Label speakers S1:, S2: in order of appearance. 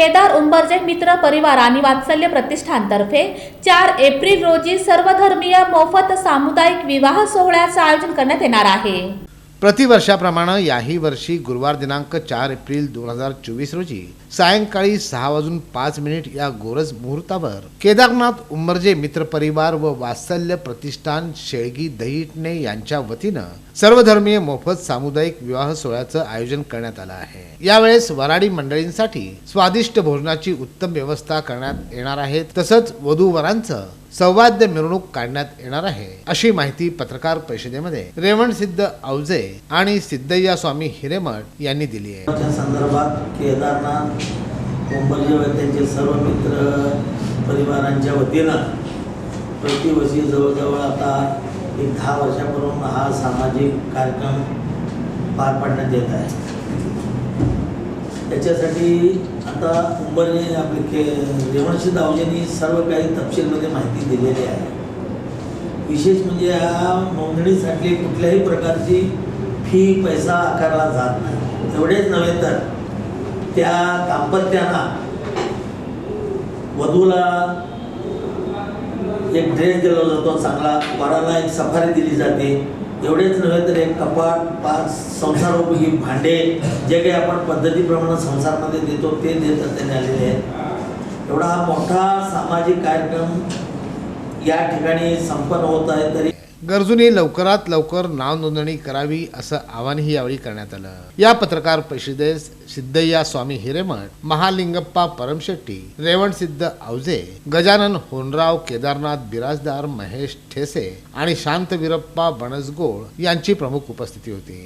S1: केदार उंबरजे मित्र परिवार आणि वात्सल्य प्रतिष्ठानतर्फे चार एप्रिल रोजी सर्वधर्मीय मोफत सामुदायिक विवाह सोहळ्याचं आयोजन करण्यात येणार आहे.
S2: प्रतिवर्षाप्रमाणे याही वर्षी गुरुवार दिनांक चार एप्रिल दोन हजार चोवीस रोजी सायंकाळी सहा वाजून पाच मिनिट या गोरज मुहूर्तावर केदारनाथ उमरजे मित्र परिवार व वात्सल्य प्रतिष्ठान शेळगी दहिटणे यांच्या वतीनं सर्वधर्मीय मोफत सामुदायिक विवाह सोहळ्याचं आयोजन करण्यात आलं आहे. यावेळेस वराडी मंडळींसाठी स्वादिष्ट भोजनाची उत्तम व्यवस्था करण्यात येणार आहे. तसंच वधू वरांचं संवाद्य मिरवणूक काढण्यात येणार आहे. अशी माहिती पत्रकार परिषदेमध्ये रेवण सिद्ध औजे आणि सिद्धय्या स्वामी हिरेमठ यांनी दिली आहे.
S3: संदर्भात केदारनाथ मुंबई व त्यांचे सर्व मित्र परिवारांच्या वतीनं प्रतिवर्षी जवळजवळ आता एक दहा वर्षापूर्वी हा सामाजिक कार्यक्रम पार पाडण्यात येत आहे. त्याच्यासाठी आता उंबरने आपले के रेवणशी दावजेंनी सर्व काही तपशीलमध्ये माहिती दिलेली आहे. विशेष म्हणजे या नोंदणीसाठी कुठल्याही प्रकारची फी पैसा आकारला जात नाही. एवढेच नव्हे तर त्या दाम्पत्यांना वधूला एक ड्रेस दिला जातो चांगला वराला एक सफारी दिली जाते. एवढेच नव्हे तर एक कपाट पाच संसारोपयोगी भांडे जे काही आपण पद्धतीप्रमाणे संसारमध्ये देतो ते देतात त्यांनी आलेले आहेत. एवढा हा मोठा सामाजिक कार्यक्रम या ठिकाणी संपन्न होत आहे तरी
S2: गरजूंनी लवकरात लवकर नाव नोंदणी करावी असं आवाहनही यावेळी करण्यात आलं. या पत्रकार परिषदेस सिद्धय्या स्वामी हिरेमठ महालिंगप्पा परमशेट्टी रेवण सिद्ध औजे गजानन होनराव केदारनाथ बिराजदार महेश ठेसे आणि शांत विरप्पा बनसगोळ यांची प्रमुख उपस्थिती होती.